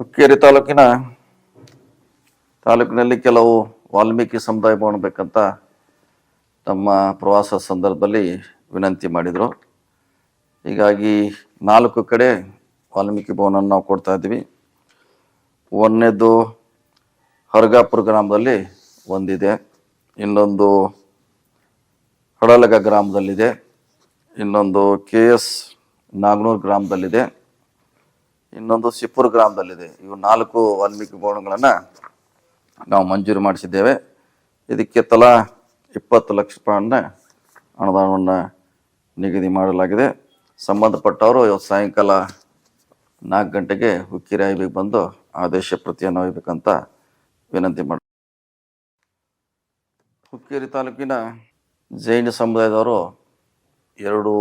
ಹುಕ್ಕೇರಿ ತಾಲೂಕಿನ ತಾಲೂಕಿನಲ್ಲಿ ಕೆಲವು ವಾಲ್ಮೀಕಿ ಸಮುದಾಯ ಭವನ ಬೇಕಂತ ತಮ್ಮ ಪ್ರವಾಸ ಸಂದರ್ಭದಲ್ಲಿ ವಿನಂತಿ ಮಾಡಿದರು. ಹೀಗಾಗಿ ನಾಲ್ಕು ಕಡೆ ವಾಲ್ಮೀಕಿ ಭವನ ನಾವು ಕೊಡ್ತಾ ಇದ್ವಿ ಒಂದನೇದು ಹರ್ಗಾಪುರ ಗ್ರಾಮದಲ್ಲಿ ಒಂದಿದೆ. ಇನ್ನೊಂದು ಹಡಲಗ ಗ್ರಾಮದಲ್ಲಿದೆ. ಇನ್ನೊಂದು ಕೆ ಎಸ್ ನಾಗನೂರು ಗ್ರಾಮದಲ್ಲಿದೆ. ಇನ್ನೊಂದು ಶಿಪುರ ಗ್ರಾಮದಲ್ಲಿದೆ. ಇವು ನಾಲ್ಕು ವಾಲ್ಮೀಕಿ ಭವನಗಳನ್ನು ನಾವು ಮಂಜೂರು ಮಾಡಿಸಿದ್ದೇವೆ. ಇದಕ್ಕೆ ತಲಾ ಇಪ್ಪತ್ತು ಲಕ್ಷ ರೂಪಾಯಿಯನ್ನ ಅನುದಾನವನ್ನು ನಿಗದಿ ಮಾಡಲಾಗಿದೆ. ಸಂಬಂಧಪಟ್ಟವರು ಇವತ್ತು ಸಾಯಂಕಾಲ ನಾಲ್ಕು ಗಂಟೆಗೆ ಹುಕ್ಕೇರಿ ಐಬಿಗೆ ಬಂದು ಆದೇಶ ಪ್ರತಿಯನ್ನು ಒಯ್ಬೇಕಂತ ವಿನಂತಿ ಮಾಡಿ ಹುಕ್ಕೇರಿ ತಾಲೂಕಿನ ಜೈನ ಸಮುದಾಯದವರು ಎರಡು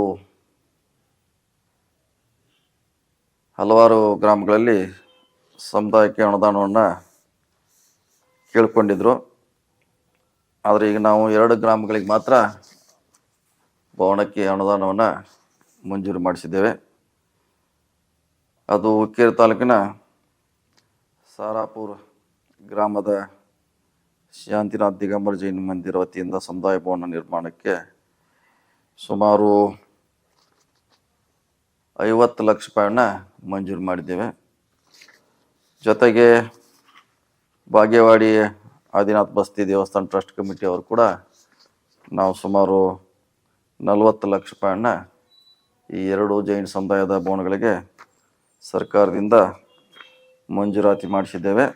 ಹಲವಾರು ಗ್ರಾಮಗಳಲ್ಲಿ ಸಮುದಾಯಕ್ಕೆ ಅನುದಾನವನ್ನು ಕೇಳ್ಕೊಂಡಿದ್ರು. ಆದರೆ ಈಗ ನಾವು ಎರಡು ಗ್ರಾಮಗಳಿಗೆ ಮಾತ್ರ ಭವನಕ್ಕೆ ಅನುದಾನವನ್ನು ಮಂಜೂರು ಮಾಡಿಸಿದ್ದೇವೆ. ಅದು ಹುಕ್ಕೇರಿ ತಾಲೂಕಿನ ಸಾರಾಪುರ ಗ್ರಾಮದ ಶಾಂತಿನಾಥ್ ದಿಗಂಬರ್ ಜೈನ್ ಮಂದಿರ ವತಿಯಿಂದ ಸಮುದಾಯ ಭವನ ನಿರ್ಮಾಣಕ್ಕೆ ಸುಮಾರು ಐವತ್ತು ಲಕ್ಷ ರೂಪಾಯಿಯನ್ನ ಮಂಜೂರು ಮಾಡಿದ್ದೇವೆ. ಜೊತೆಗೆ ಬಾಗೇವಾಡಿ ಆದಿನಾಥ್ ಬಸ್ತಿ ದೇವಸ್ಥಾನ ಟ್ರಸ್ಟ್ ಕಮಿಟಿಯವರು ಕೂಡ ನಾವು ಸುಮಾರು ನಲವತ್ತು ಲಕ್ಷ ರೂಪಾಯಿಯನ್ನ ಈ ಎರಡು ಜೈನ್ ಸಮುದಾಯದ ಭವನಗಳಿಗೆ ಸರ್ಕಾರದಿಂದ ಮಂಜೂರಾತಿ ಮಾಡಿಸಿದ್ದೇವೆ.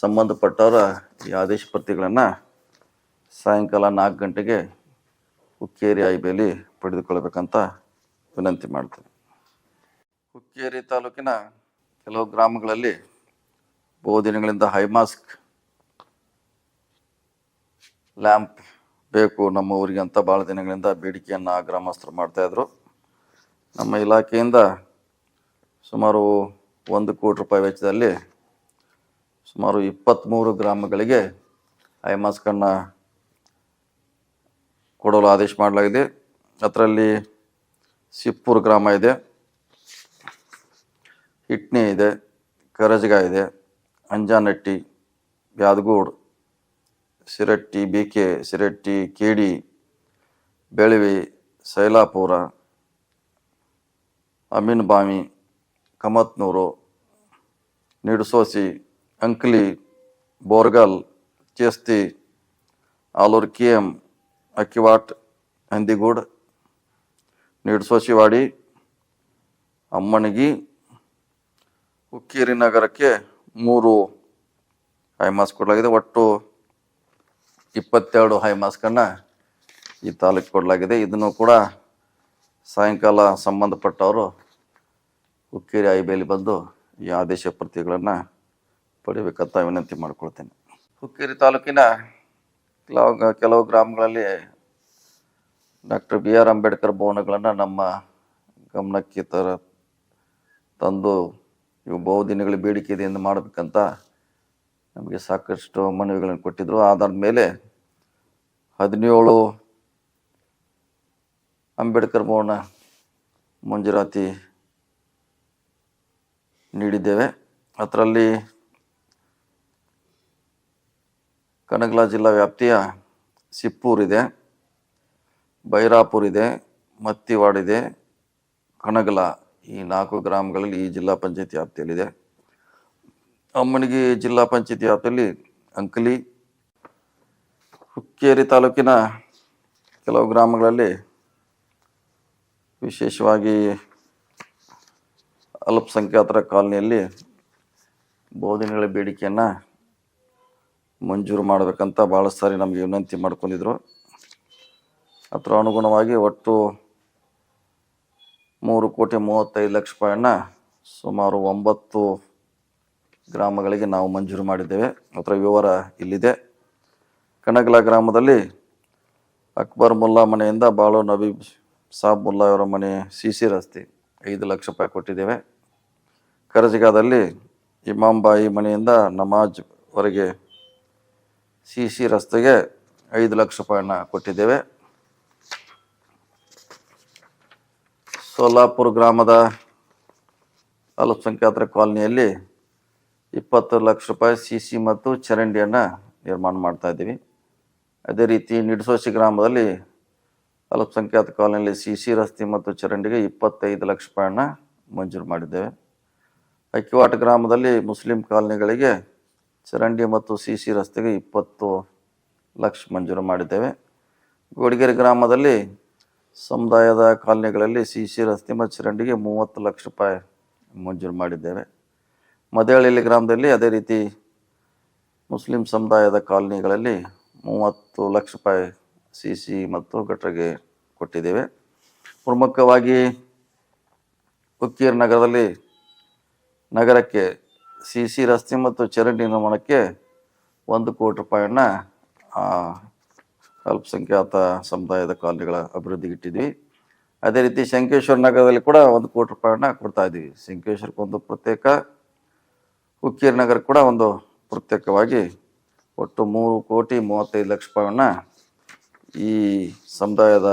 ಸಂಬಂಧಪಟ್ಟವರ ಈ ಆದೇಶ ಪ್ರತಿಗಳನ್ನು ಸಾಯಂಕಾಲ ನಾಲ್ಕು ಗಂಟೆಗೆ ಹುಕ್ಕೇರಿ ಐಬಿಯಲ್ಲಿ ಪಡೆದುಕೊಳ್ಬೇಕಂತ ವಿನಂತಿ ಮಾಡ್ತೇನೆ. ಹುಕ್ಕೇರಿ ತಾಲೂಕಿನ ಕೆಲವು ಗ್ರಾಮಗಳಲ್ಲಿ ಬಹು ದಿನಗಳಿಂದ ಹೈಮಾಸ್ಕ್ ಲ್ಯಾಂಪ್ ಬೇಕು ನಮ್ಮ ಊರಿಗೆ ಅಂತ ಭಾಳ ದಿನಗಳಿಂದ ಬೇಡಿಕೆಯನ್ನು ಆ ಗ್ರಾಮಸ್ಥರು ಮಾಡ್ತಾಯಿದ್ರು ನಮ್ಮ ಇಲಾಖೆಯಿಂದ ಸುಮಾರು ಒಂದು ಕೋಟಿ ರೂಪಾಯಿ ವೆಚ್ಚದಲ್ಲಿ ಸುಮಾರು ಇಪ್ಪತ್ತ್ಮೂರು ಗ್ರಾಮಗಳಿಗೆ ಹೈಮಾಸ್ಕನ್ನು ಕೊಡಲು ಆದೇಶ ಮಾಡಲಾಗಿದೆ. ಅದರಲ್ಲಿ ಸಿಪ್ಪೂರು ಗ್ರಾಮ ಇದೆ. ಹಿಟ್ನಿ ಇದೆ, ಕರಜಗ ಇದೆ, ಅಂಜಾನಟ್ಟಿ ಬ್ಯಾದಗೋಡ್ ಸಿರಟ್ಟಿ ಬಿ ಕೆ ಸಿರಟ್ಟಿ, ಕೇಡಿ ಬೆಳವಿ, ಸೈಲಾಪುರ, ಅಮೀನ್ ಬಾಮಿ, ಕಮತ್ನೂರು, ನಿಡ್ಸೋಸಿ, ಅಂಕ್ಲಿ, ಬೋರ್ಗಲ್, ಚೇಸ್ತಿ, ಆಲೂರ್ ಕೆ ಎಂ ಅಕ್ಕಿವಾಟ್, ಹಂದಿಗೂಡ್, ನಿಡ್ಸೋಸಿವಾಡಿ, ಅಮ್ಮಣಿಗಿ ಹುಕ್ಕೇರಿ ನಗರಕ್ಕೆ ಮೂರು ಹೈಮಾಸ್ ಕೊಡಲಾಗಿದೆ. ಒಟ್ಟು ಇಪ್ಪತ್ತೆರಡು ಹೈಮಾಸ್ಕನ್ನು ಈ ತಾಲೂಕು ಕೊಡಲಾಗಿದೆ. ಇದನ್ನು ಕೂಡ ಸಾಯಂಕಾಲ ಸಂಬಂಧಪಟ್ಟವರು ಹುಕ್ಕೇರಿ ಐಬೇಲಿ ಬಂದು ಈ ಆದೇಶ ಪ್ರತಿಗಳನ್ನು ಪಡಿಬೇಕಂತ ವಿನಂತಿ ಮಾಡಿಕೊಳ್ತೇನೆ. ಹುಕ್ಕೇರಿ ತಾಲೂಕಿನ ಕೆಲವು ಗ್ರಾಮಗಳಲ್ಲಿ ಡಾಕ್ಟರ್ ಬಿ ಆರ್ ಅಂಬೇಡ್ಕರ್ ಭವನಗಳನ್ನು ನಮ್ಮ ಗಮನಕ್ಕೆ ತರ ತಂದು ಇವು ಬಹುದಿನಗಳ ಬೇಡಿಕೆ ಇದೆ ಎಂದು ಮಾಡಬೇಕಂತ ನಮಗೆ ಸಾಕಷ್ಟು ಮನವಿಗಳನ್ನು ಕೊಟ್ಟಿದ್ದರು ಅದಾದ ಮೇಲೆ ಹದಿನೇಳು ಅಂಬೇಡ್ಕರ್ ಭವನ ಮಂಜೂರಾತಿ ನೀಡಿದ್ದೇವೆ. ಅದರಲ್ಲಿ ಕನಗಲ ಜಿಲ್ಲಾ ವ್ಯಾಪ್ತಿಯ ಸಿಪ್ಪೂರಿದೆ ಬೈರಾಪುರ್ ಇದೆ ಮತ್ತಿವಾಡಿದೆ ಕನಗಲ. ಈ ನಾಲ್ಕು ಗ್ರಾಮಗಳಲ್ಲಿ ಈ ಜಿಲ್ಲಾ ಪಂಚಾಯತಿ ವ್ಯಾಪ್ತಿಯಲ್ಲಿದೆ. ಅಮ್ಮನಿಗೆ ಜಿಲ್ಲಾ ಪಂಚಾಯತಿ ವ್ಯಾಪ್ತಿಯಲ್ಲಿ ಅಂಕಲಿ, ಹುಕ್ಕೇರಿ ತಾಲೂಕಿನ ಕೆಲವು ಗ್ರಾಮಗಳಲ್ಲಿ ವಿಶೇಷವಾಗಿ ಅಲ್ಪಸಂಖ್ಯಾತರ ಕಾಲನಿಯಲ್ಲಿ ಬೋಧನೆಗಳ ಬೇಡಿಕೆಯನ್ನು ಮಂಜೂರು ಮಾಡಬೇಕಂತ ಭಾಳ ಸಾರಿ ನಮಗೆ ವಿನಂತಿ ಮಾಡ್ಕೊಂಡಿದ್ರು. ಅದರ ಅನುಗುಣವಾಗಿ ಒಟ್ಟು ಮೂರು ಕೋಟಿ ಮೂವತ್ತೈದು ಲಕ್ಷ ರೂಪಾಯಿಯನ್ನ ಸುಮಾರು ಒಂಬತ್ತು ಗ್ರಾಮಗಳಿಗೆ ನಾವು ಮಂಜೂರು ಮಾಡಿದ್ದೇವೆ. ಅದರ ವಿವರ ಇಲ್ಲಿದೆ. ಕಣಗಲ ಗ್ರಾಮದಲ್ಲಿ ಅಕ್ಬರ್ ಮುಲ್ಲಾ ಮನೆಯಿಂದ ಬಾಳು ನಬೀಬ್ ಸಾಬ್ ಮುಲ್ಲಾ ಅವರ ಮನೆ ಸಿ ಸಿ ರಸ್ತೆ ಐದು ಲಕ್ಷ ರೂಪಾಯಿ ಕೊಟ್ಟಿದ್ದೇವೆ. ಕರಜಿಗಾದಲ್ಲಿ ಇಮಾಂಬಾಯಿ ಮನೆಯಿಂದ ನಮಾಜ್ವರೆಗೆ ಸಿ ಸಿ ರಸ್ತೆಗೆ ಐದು ಲಕ್ಷ ರೂಪಾಯಿನ ಕೊಟ್ಟಿದ್ದೇವೆ. ಸೋಲಾಪುರ ಗ್ರಾಮದ ಅಲ್ಪಸಂಖ್ಯಾತರ ಕಾಲನಿಯಲ್ಲಿ ಇಪ್ಪತ್ತು ಲಕ್ಷ ರೂಪಾಯಿ ಸಿ ಸಿ ಮತ್ತು ಚರಂಡಿಯನ್ನು ನಿರ್ಮಾಣ ಮಾಡ್ತಾ ಇದ್ದೀವಿ. ಅದೇ ರೀತಿ ನಿಡ್ಸೋಸಿ ಗ್ರಾಮದಲ್ಲಿ ಅಲ್ಪಸಂಖ್ಯಾತ ಕಾಲೋನಿಯಲ್ಲಿ ಸಿ ಸಿ ರಸ್ತೆ ಮತ್ತು ಚರಂಡಿಗೆ ಇಪ್ಪತ್ತೈದು ಲಕ್ಷ ರೂಪಾಯಿಯನ್ನು ಮಂಜೂರು ಮಾಡಿದ್ದೇವೆ. ಅಕ್ಕಿವಾಟ ಗ್ರಾಮದಲ್ಲಿ ಮುಸ್ಲಿಂ ಕಾಲನಿಗಳಿಗೆ ಚರಂಡಿ ಮತ್ತು ಸಿ ಸಿ ರಸ್ತೆಗೆ ಇಪ್ಪತ್ತು ಲಕ್ಷ ಮಂಜೂರು ಮಾಡಿದ್ದೇವೆ. ಗೋಡಿಗೆರೆ ಗ್ರಾಮದಲ್ಲಿ ಸಮುದಾಯದ ಕಾಲನಿಗಳಲ್ಲಿ ಸಿ ಸಿ ರಸ್ತೆ ಮತ್ತು ಚರಂಡಿಗೆ ಮೂವತ್ತು ಲಕ್ಷ ರೂಪಾಯಿ ಮಂಜೂರು ಮಾಡಿದ್ದೇವೆ. ಮದೇಹಳ್ಳಿ ಗ್ರಾಮದಲ್ಲಿ ಅದೇ ರೀತಿ ಮುಸ್ಲಿಂ ಸಮುದಾಯದ ಕಾಲನಿಗಳಲ್ಲಿ ಮೂವತ್ತು ಲಕ್ಷ ರೂಪಾಯಿ ಸಿ ಸಿ ಮತ್ತು ಗಟ್ಟರಿಗೆ ಕೊಟ್ಟಿದ್ದೇವೆ. ಪ್ರಮುಖವಾಗಿ ಉಕ್ಕೀರ್ ನಗರದಲ್ಲಿ ನಗರಕ್ಕೆ ಸಿ ಸಿ ರಸ್ತೆ ಮತ್ತು ಚರಂಡಿ ನಿರ್ಮಾಣಕ್ಕೆ ಒಂದು ಕೋಟಿ ರೂಪಾಯಿಯನ್ನು ಅಲ್ಪಸಂಖ್ಯಾತ ಸಮುದಾಯದ ಕಾಲನಿಗಳ ಅಭಿವೃದ್ಧಿಗೆ ಇಟ್ಟಿದ್ವಿ. ಅದೇ ರೀತಿ ಶಂಕೇಶ್ವರ ನಗರದಲ್ಲಿ ಕೂಡ ಒಂದು ಕೋಟಿ ರೂಪಾಯಿಯನ್ನು ಕೊಡ್ತಾ ಇದ್ದೀವಿ ಶಂಕೇಶ್ವರಕ್ಕೊಂದು ಪ್ರತ್ಯೇಕ, ಹುಕ್ಕೇರಿ ನಗರ ಕೂಡ ಒಂದು ಪ್ರತ್ಯೇಕವಾಗಿ ಒಟ್ಟು ಮೂರು ಕೋಟಿ ಮೂವತ್ತೈದು ಲಕ್ಷ ರೂಪಾಯಿಯನ್ನು ಈ ಸಮುದಾಯದ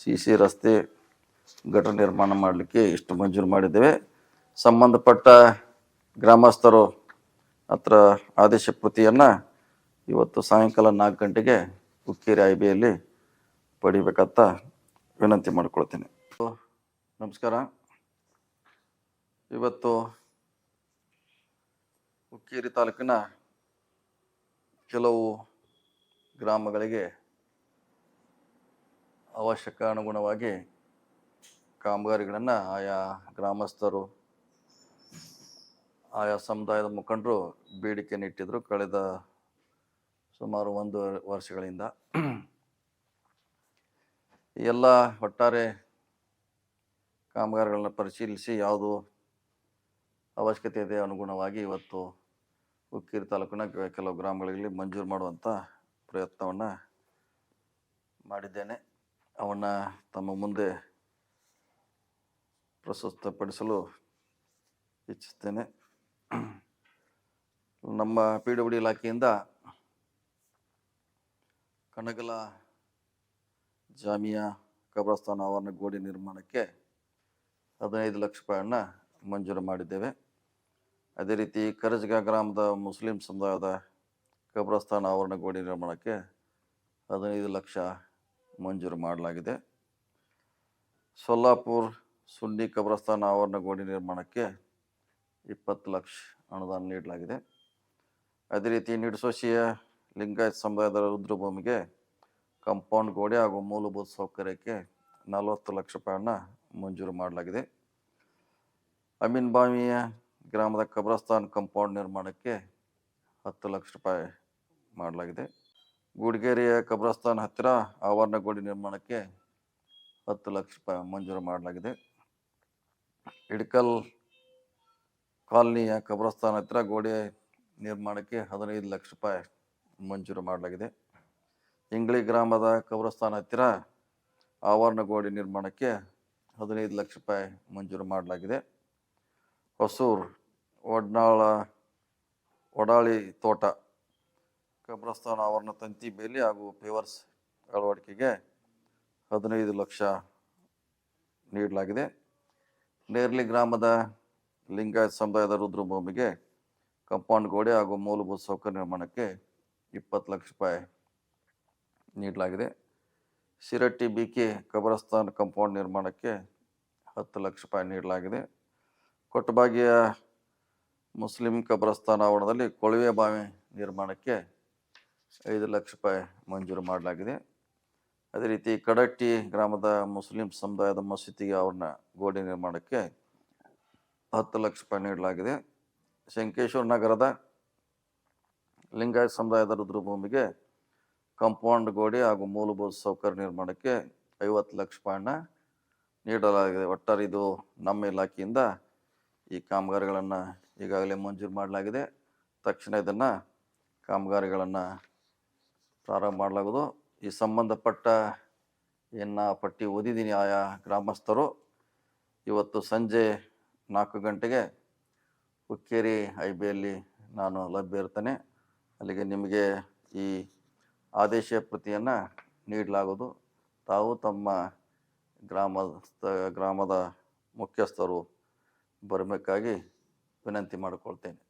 ಸಿ ಸಿ ರಸ್ತೆ ಘಟ ನಿರ್ಮಾಣ ಮಾಡಲಿಕ್ಕೆ ಇಷ್ಟು ಮಂಜೂರು ಮಾಡಿದ್ದೇವೆ. ಸಂಬಂಧಪಟ್ಟ ಗ್ರಾಮಸ್ಥರು ಹತ್ರ ಆದೇಶ ಪ್ರತಿಯನ್ನು ಇವತ್ತು ಸಾಯಂಕಾಲ ನಾಲ್ಕು ಗಂಟೆಗೆ ಹುಕ್ಕೇರಿ ಐ ಬಿಯಲ್ಲಿ ಪಡಿಬೇಕಂತ ವಿನಂತಿ ಮಾಡ್ಕೊಳ್ತೀನಿ. ನಮಸ್ಕಾರ. ಇವತ್ತು ಹುಕ್ಕೇರಿ ತಾಲೂಕಿನ ಕೆಲವು ಗ್ರಾಮಗಳಿಗೆ ಅವಶ್ಯಕ ಅನುಗುಣವಾಗಿ ಕಾಮಗಾರಿಗಳನ್ನು ಆಯಾ ಗ್ರಾಮಸ್ಥರು, ಆಯಾ ಸಮುದಾಯದ ಮುಖಂಡರು ಬೇಡಿಕೆಯನ್ನು ನಿಟ್ಟಿದ್ರು ಕಳೆದ ಸುಮಾರು ಒಂದು ವರ್ಷಗಳಿಂದ ಎಲ್ಲ ಒಟ್ಟಾರೆ ಕಾಮಗಾರಿಗಳನ್ನ ಪರಿಶೀಲಿಸಿ ಯಾವುದು ಅವಶ್ಯಕತೆ ಇದೆ ಅನುಗುಣವಾಗಿ ಇವತ್ತು ಹುಕ್ಕೇರಿ ತಾಲೂಕಿನ ಕೆಲವು ಗ್ರಾಮಗಳಲ್ಲಿ ಮಂಜೂರು ಮಾಡುವಂಥ ಪ್ರಯತ್ನವನ್ನು ಮಾಡಿದ್ದೇನೆ. ಅವನ್ನು ತಮ್ಮ ಮುಂದೆ ಪ್ರಸ್ತುತಪಡಿಸಲು ಇಚ್ಛಿಸ್ತೇನೆ. ನಮ್ಮ ಪಿ ಡಬ್ಲ್ಯೂ ಡಿ ಇಲಾಖೆಯಿಂದ ಕಣಗಲ ಜಾಮಿಯಾ ಕಬ್ರಸ್ತಾನ ಆವರಣ ಗೋಡೆ ನಿರ್ಮಾಣಕ್ಕೆ ಹದಿನೈದು ಲಕ್ಷ ರೂಪಾಯಿಯನ್ನು ಮಂಜೂರು ಮಾಡಿದ್ದೇವೆ. ಅದೇ ರೀತಿ ಕರಜಗ ಗ್ರಾಮದ ಮುಸ್ಲಿಂ ಸಮುದಾಯದ ಕಬ್ರಸ್ತಾನ ಆವರಣ ಗೋಡೆ ನಿರ್ಮಾಣಕ್ಕೆ ಹದಿನೈದು ಲಕ್ಷ ಮಂಜೂರು ಮಾಡಲಾಗಿದೆ. ಸೊಲ್ಲಾಪುರ್ ಸುನ್ನಿ ಕಬ್ರಸ್ತಾನ ಆವರಣ ಗೋಡೆ ನಿರ್ಮಾಣಕ್ಕೆ ಇಪ್ಪತ್ತು ಲಕ್ಷ ಅನುದಾನ ನೀಡಲಾಗಿದೆ. ಅದೇ ರೀತಿ ನಿಡಸೋಶಿಯ ಲಿಂಗಾಯತ್ ಸಮುದಾಯದ ರುದ್ರಭೂಮಿಗೆ ಕಾಂಪೌಂಡ್ ಗೋಡೆ ಹಾಗೂ ಮೂಲಭೂತ ಸೌಕರ್ಯಕ್ಕೆ ನಲವತ್ತು ಲಕ್ಷ ರೂಪಾಯಿಯನ್ನು ಮಂಜೂರು ಮಾಡಲಾಗಿದೆ. ಅಮೀನ್ ಬಾವಿಯ ಗ್ರಾಮದ ಕಬ್ರಸ್ತಾನ್ ಕಾಂಪೌಂಡ್ ನಿರ್ಮಾಣಕ್ಕೆ ಹತ್ತು ಲಕ್ಷ ರೂಪಾಯಿ ಮಾಡಲಾಗಿದೆ. ಗೂಡಿಗೆರೆಯ ಕಬ್ರಸ್ತಾನ್ ಹತ್ತಿರ ಆವರಣ ಗೋಡೆ ನಿರ್ಮಾಣಕ್ಕೆ ಹತ್ತು ಲಕ್ಷ ರೂಪಾಯಿ ಮಂಜೂರು ಮಾಡಲಾಗಿದೆ. ಇಡ್ಕಲ್ ಕಾಲನಿಯ ಕಬ್ರಸ್ತಾನ್ ಹತ್ತಿರ ಗೋಡೆ ನಿರ್ಮಾಣಕ್ಕೆ ಹದಿನೈದು ಲಕ್ಷ ರೂಪಾಯಿ ಮಂಜೂರು ಮಾಡಲಾಗಿದೆ. ಇಂಗ್ಳಿ ಗ್ರಾಮದ ಕಬ್ರಸ್ತಾನ ಹತ್ತಿರ ಆವರಣ ಗೋಡೆ ನಿರ್ಮಾಣಕ್ಕೆ ಹದಿನೈದು ಲಕ್ಷ ರೂಪಾಯಿ ಮಂಜೂರು ಮಾಡಲಾಗಿದೆ. ಹೊಸೂರು, ಒಡ್ನಾಳ, ಒಡಾಳಿ ತೋಟ ಕಬ್ರಸ್ತಾನ್ ಆವರಣ ತಂತಿ ಬೇಲಿ ಹಾಗೂ ಪೇವರ್ಸ್ ಅಳವಡಿಕೆಗೆ ಹದಿನೈದು ಲಕ್ಷ ನೀಡಲಾಗಿದೆ. ನೇರ್ಲಿ ಗ್ರಾಮದ ಲಿಂಗಾಯತ್ ಸಮುದಾಯದ ರುದ್ರಭೂಮಿಗೆ ಕಂಪೌಂಡ್ ಗೋಡೆ ಹಾಗೂ ಮೂಲಭೂತ ಸೌಕರ್ಯ ನಿರ್ಮಾಣಕ್ಕೆ ಇಪ್ಪತ್ತು ಲಕ್ಷ ರೂಪಾಯಿ ನೀಡಲಾಗಿದೆ. ಶಿರಟ್ಟಿ ಬಿ ಕೆ ಕಬರಸ್ತಾನ್ ಕಂಪೌಂಡ್ ನಿರ್ಮಾಣಕ್ಕೆ ಹತ್ತು ಲಕ್ಷ ರೂಪಾಯಿ ನೀಡಲಾಗಿದೆ. ಕೊಟ್ಟಬಾಗಿಯ ಮುಸ್ಲಿಂ ಕಬ್ರಸ್ತಾನ್ ಆವರಣದಲ್ಲಿ ಕೊಳವೆ ಬಾವಿ ನಿರ್ಮಾಣಕ್ಕೆ ಐದು ಲಕ್ಷ ರೂಪಾಯಿ ಮಂಜೂರು ಮಾಡಲಾಗಿದೆ. ಅದೇ ರೀತಿ ಕಡಟ್ಟಿ ಗ್ರಾಮದ ಮುಸ್ಲಿಂ ಸಮುದಾಯದ ಮಸೀದಿಗೆ ಅವ್ರನ್ನ ಗೋಡೆ ನಿರ್ಮಾಣಕ್ಕೆ ಹತ್ತು ಲಕ್ಷ ರೂಪಾಯಿ ನೀಡಲಾಗಿದೆ. ಶಂಕೇಶ್ವರ ನಗರದ ಲಿಂಗಾಯತ್ ಸಮುದಾಯದ ರುದ್ರಭೂಮಿಗೆ ಕಾಂಪೌಂಡ್ ಗೋಡೆ ಹಾಗೂ ಮೂಲಭೂತ ಸೌಕರ್ಯ ನಿರ್ಮಾಣಕ್ಕೆ ಐವತ್ತು ಲಕ್ಷ ರೂಪಾಯಿನ ನೀಡಲಾಗಿದೆ. ಒಟ್ಟಾರೆ ಇದು ನಮ್ಮ ಇಲಾಖೆಯಿಂದ ಈ ಕಾಮಗಾರಿಗಳನ್ನು ಈಗಾಗಲೇ ಮಂಜೂರು ಮಾಡಲಾಗಿದೆ. ತಕ್ಷಣ ಇದನ್ನು ಕಾಮಗಾರಿಗಳನ್ನು ಪ್ರಾರಂಭ ಮಾಡಲಾಗುವುದು. ಈ ಸಂಬಂಧಪಟ್ಟ ಏನು ಪಟ್ಟಿ ಓದಿದ್ದೀನಿ ಆಯಾ ಗ್ರಾಮಸ್ಥರು. ಇವತ್ತು ಸಂಜೆ ನಾಲ್ಕು ಗಂಟೆಗೆ ಹುಕ್ಕೇರಿ ಐ ಬಿಯಲ್ಲಿ ನಾನು ಲಭ್ಯ ಇರ್ತೇನೆ. ಅಲ್ಲಿಗೆ ನಿಮಗೆ ಈ ಆದೇಶ ಪ್ರತಿಯನ್ನು ನೀಡಲಾಗೋದು ತಾವು ತಮ್ಮ ಗ್ರಾಮಸ್ಥ ಗ್ರಾಮದ ಮುಖ್ಯಸ್ಥರು ಬರಬೇಕಾಗಿ ವಿನಂತಿ ಮಾಡಿಕೊಳ್ತೇನೆ.